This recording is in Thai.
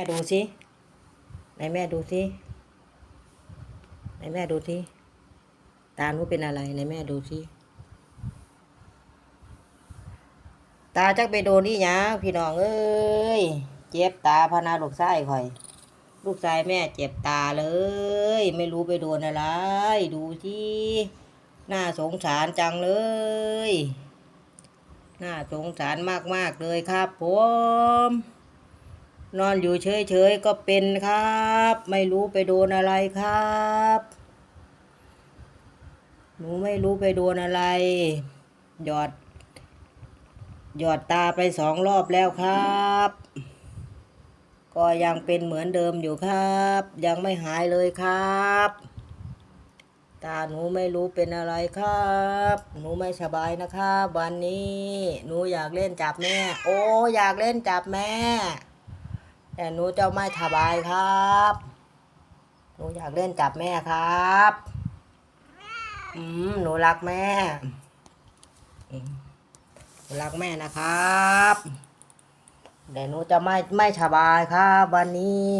ม่ดูสิไหนแม่ดูสิไหนแม่ดูสิตาหนูเป็นอะไรไหนแม่ดูสิตาจักไปโดนนี่ยังพี่น้องเอ้ยเจ็บตาพนาลูกชายข่อย ลูกชายแม่เจ็บตาเลย ไม่รู้ไปโดนอะไร ดูสิน่าสงสารจังเลย น่าสงสารมากๆเลยครับผม นอนอยู่เฉยๆก็เป็นครับ ไม่รู้ไปโดนอะไรครับ หนูไม่รู้ไปโดนอะไร หยอด หยอดตาไปสองรอบแล้วครับ ก็ยังเป็นเหมือนเดิมอยู่ครับ ยังไม่หายเลยครับ ตาหนูไม่รู้เป็นอะไรครับ หนูไม่สบายนะครับ วันนี้ หนูอยากเล่นจับแม่ โอ้อยากเล่นจับแม่ แต่หนูจะไม่สบายครับ หนูอยากเล่นจับแม่ครับ อืม หนูรักแม่ หนูรักแม่นะครับแต่หนูจะไม่ไม่สบายครับ วันนี้